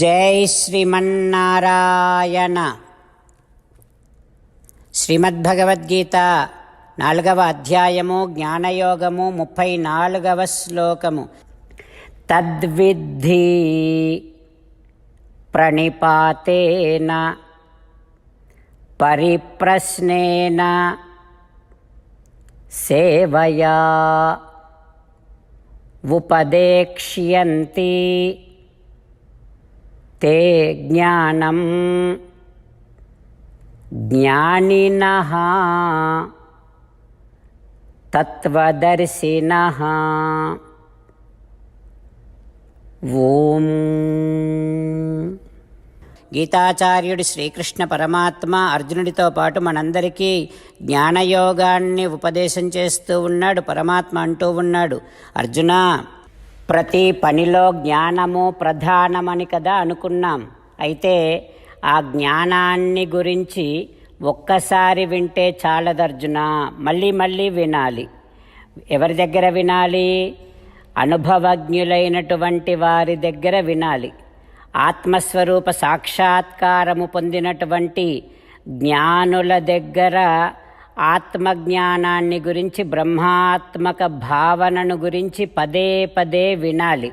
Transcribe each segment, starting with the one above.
జై శ్రీమన్నారాయణ. శ్రీమద్భగవద్గీత నాలుగవ అధ్యాయము జ్ఞానయోగము ముప్పై నాలుగవ శ్లోకము. తద్విద్ధి ప్రణిపాతేన పరిప్రశ్నేన సేవయా ఉపదేక్ష్యంతి. ते ज्ञानं ज्ञानिनः तत्त्वदर्शिनः ఓం గీతాచార్యుడు శ్రీకృష్ణ పరమాత్మ అర్జునుడితో పాటు మనందరికీ జ్ఞానయోగాన్ని ఉపదేశం చేస్తూ ఉన్నాడు పరమాత్మ అంటూ ఉన్నాడు అర్జున ప్రతి పనిలో జ్ఞానము ప్రధానమని కదా అనుకున్నాం. అయితే ఆ జ్ఞానాన్ని గురించి ఒక్కసారి వింటే చాలదర్జున మళ్ళీ మళ్ళీ వినాలి. ఎవరి దగ్గర వినాలి? అనుభవజ్ఞులైనటువంటి వారి దగ్గర వినాలి. ఆత్మస్వరూప సాక్షాత్కారము పొందినటువంటి జ్ఞానుల దగ్గర ఆత్మజ్ఞానాన్ని గురించి బ్రహ్మాత్మక భావనను గురించి పదే పదే వినాలి.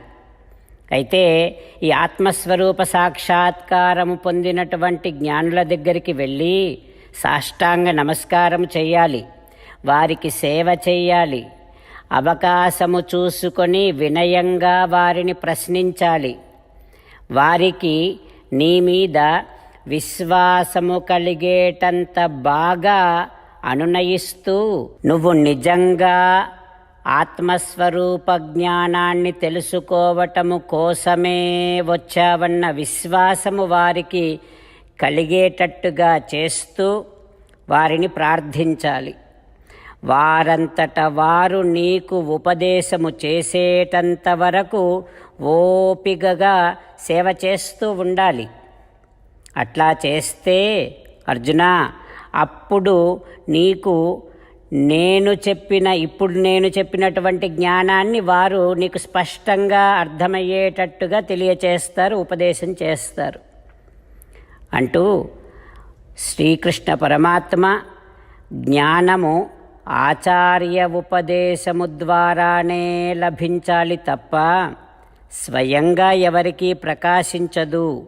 అయితే ఈ ఆత్మస్వరూప సాక్షాత్కారము పొందినటువంటి జ్ఞానుల దగ్గరికి వెళ్ళి సాష్టాంగ నమస్కారం చేయాలి వారికి సేవ చేయాలి అవకాశము చూసుకొని వినయంగా వారిని ప్రశ్నించాలి. వారికి నీ మీద విశ్వాసము కలిగేటంత బాగా అనునయిస్తూ నువ్వు నిజంగా ఆత్మస్వరూప జ్ఞానాన్ని తెలుసుకోవటము కోసమే వచ్చావన్న విశ్వాసము వారికి కలిగేటట్టుగా చేస్తూ వారిని ప్రార్థించాలి. వారంతట వారు నీకు ఉపదేశము చేసేటంత వరకు ఓపికగా సేవ చేస్తూ ఉండాలి. అట్లా చేస్తే అర్జున అప్పుడు నీకు నేను చెప్పిన ఇప్పుడు నేను చెప్పినటువంటి జ్ఞానాన్ని వారు నీకు స్పష్టంగా అర్థమయ్యేటట్టుగా తెలియచేస్తారు ఉపదేశం చేస్తారు. అంటూ శ్రీకృష్ణ పరమాత్మ జ్ఞానము ఆచార్య ఉపదేశము ద్వారానే లభించాలి తప్ప స్వయంగా ఎవరికీ ప్రకాశించదు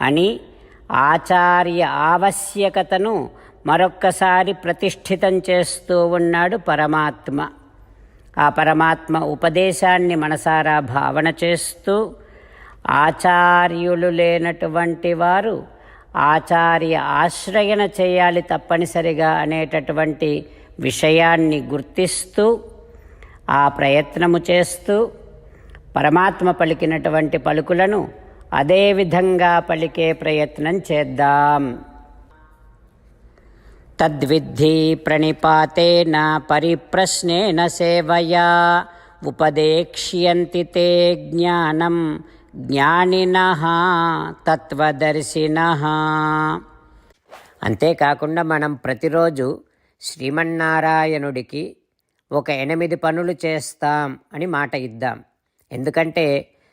అని ఆచార్య ఆవశ్యకతను మరొక్కసారి ప్రతిష్ఠితం చేస్తూ ఉన్నాడు పరమాత్మ. ఆ పరమాత్మ ఉపదేశాన్ని మనసారా భావన చేస్తూ ఆచార్యులు లేనటువంటి వారు ఆచార్య ఆశ్రయణ చేయాలి తప్పనిసరిగా అనేటటువంటి విషయాన్ని గుర్తిస్తూ ఆ ప్రయత్నము చేస్తూ పరమాత్మ పలికినటువంటి పలుకులను అదే విధంగా పలికే ప్రయత్నం చేద్దాం. తద్విద్ధి ప్రణిపాతేన పరిప్రశ్నేన సేవయా ఉపదేక్ష్యంతి తే జ్ఞానం జ్ఞానిన తత్వదర్శిన. అంతేకాకుండా మనం ప్రతిరోజు శ్రీమన్నారాయణుడికి ఒక ఎనిమిది పనులు చేస్తాం అని మాట ఇద్దాం. ఎందుకంటే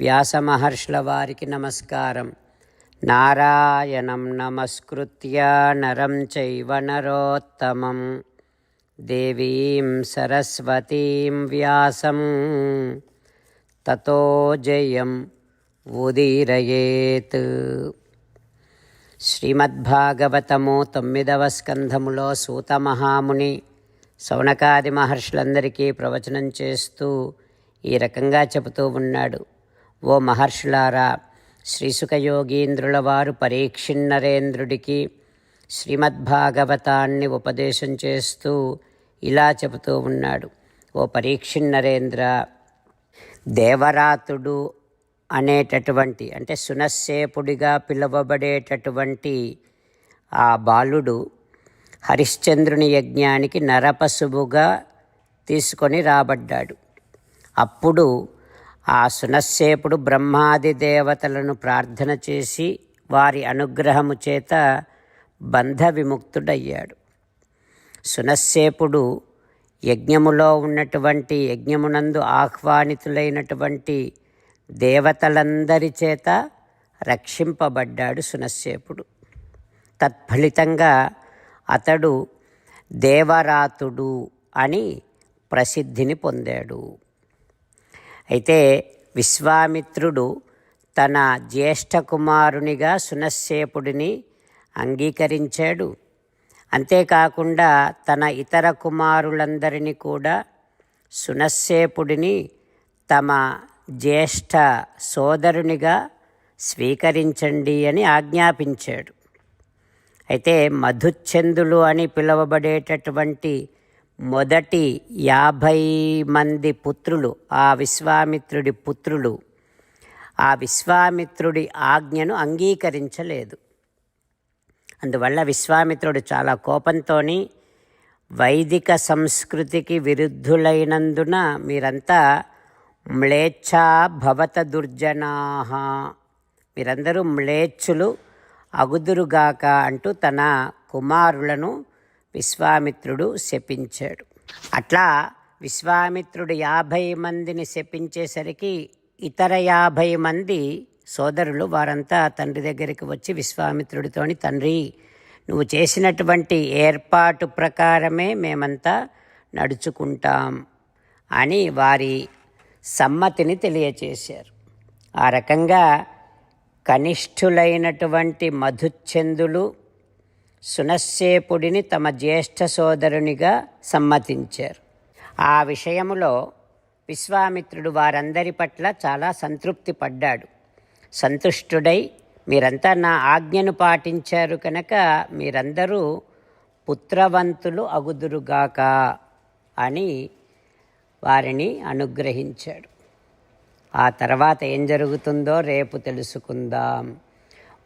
వ్యాస మహర్షుల వారికి నమస్కారం. నారాయణం నమస్కృత్య నరం చైవ నరోత్తమం. దేవీం సరస్వతీం వ్యాసం. తతో జయం ఉదీరయేత్. శ్రీమద్భాగవతము తొమ్మిదవ స్కంధములో సూతమహాముని సౌనకాది మహర్షులందరికీ ప్రవచనం చేస్తూ ఈ రకంగా చెబుతూ ఉన్నాడు. ఓ మహర్షులారా శ్రీసుఖయోగీంద్రుల వారు పరీక్షిన్నరేంద్రుడికి శ్రీమద్భాగవతాన్ని ఉపదేశం చేస్తూ ఇలా చెబుతూ ఉన్నాడు. ఓ పరీక్షిన్నరేంద్ర దేవరాతుడు అనేటటువంటి అంటే సునస్సేపుడిగా పిలువబడేటటువంటి ఆ బాలుడు హరిశ్చంద్రుని యజ్ఞానికి నరపశువుగా తీసుకొని రాబడ్డాడు. అప్పుడు ఆ సునస్సేపుడు బ్రహ్మాది దేవతలను ప్రార్థన చేసి వారి అనుగ్రహము చేత బంధ విముక్తుడయ్యాడు. సునస్సేపుడు యజ్ఞములో ఉన్నటువంటి యజ్ఞమునందు ఆహ్వానితులైనటువంటి దేవతలందరి చేత రక్షింపబడ్డాడు సునస్సేపుడు. తత్ఫలితంగా అతడు దేవరాతుడు అని ప్రసిద్ధిని పొందాడు. అయితే విశ్వామిత్రుడు తన జ్యేష్ఠ కుమారునిగా సునస్సేపుడిని అంగీకరించాడు. అంతేకాకుండా తన ఇతర కుమారులందరినీ కూడా సునస్సేపుడిని తమ జ్యేష్ఠ సోదరునిగా స్వీకరించండి అని ఆజ్ఞాపించాడు. అయితే మధుచ్ఛందులు అని పిలువబడేటటువంటి మొదటి యాభై మంది పుత్రులు ఆ విశ్వామిత్రుడి పుత్రులు. ఆ విశ్వామిత్రుడి ఆజ్ఞను అంగీకరించలేదు. అందువల్ల విశ్వామిత్రుడు చాలా కోపంతో వైదిక సంస్కృతికి విరుద్ధులైనందున మీరంతా మ్లేచ్ఛా భవత మీరందరూ మ్లేచ్చులు అగుదురుగాక అంటూ తన కుమారులను విశ్వామిత్రుడు శపించాడు. అట్లా విశ్వామిత్రుడు యాభై మందిని శపించేసరికి ఇతర యాభై మంది సోదరులు వారంతా తండ్రి దగ్గరికి వచ్చి విశ్వామిత్రుడితోని తండ్రి నువ్వు చేసినటువంటి ఏర్పాటు ప్రకారమే మేమంతా నడుచుకుంటాం అని వారి సమ్మతిని తెలియచేశారు. ఆ రకంగా కనిష్ఠులైనటువంటి మధుచ్ఛందులు సునశ్శేపుడిని తమ జ్యేష్ఠ సోదరునిగా సమ్మతించారు. ఆ విషయములో విశ్వామిత్రుడు వారందరి పట్ల చాలా సంతృప్తి పడ్డాడు. సంతుష్టుడై మీరంతా నా ఆజ్ఞను పాటించారు కనుక మీరందరూ పుత్రవంతులు అగుదురుగాక అని వారిని అనుగ్రహించాడు. ఆ తర్వాత ఏం జరుగుతుందో రేపు తెలుసుకుందాం.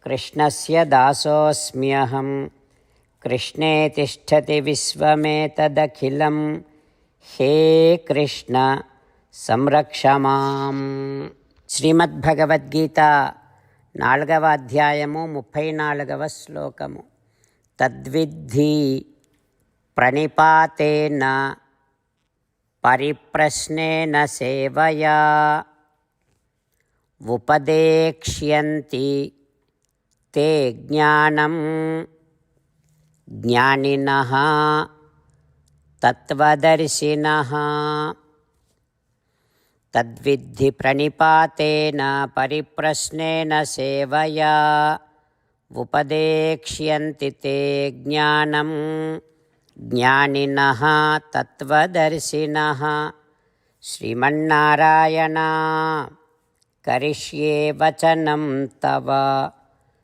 జగదిదం కృష్ణస్య దాసోऽస్మ్యహం కృష్ణే తిష్టతి విశ్వమేతదఖిలం. హే కృష్ణ సంరక్షమాం శ్రీమద్భగవద్గీత నాలుగవ అధ్యాయము ముప్పై నాలుగవ శ్లోకము. తద్విద్ధి ప్రణిపాతేన పరిప్రశ్నేన సేవయా. ఉపదేక్ష్యంతి తే జ్ఞానం జ్ఞానినః తత్వదర్శినः తద్విద్ధి ప్రణిపాతేన పరిప్రశ్నేన సేవయా ఉపదేక్ష్యంతి తే జ్ఞానం జ్ఞానినः తత్వదర్శినः శ్రీమన్నారాయణ. కరిష్యే వచనం తవ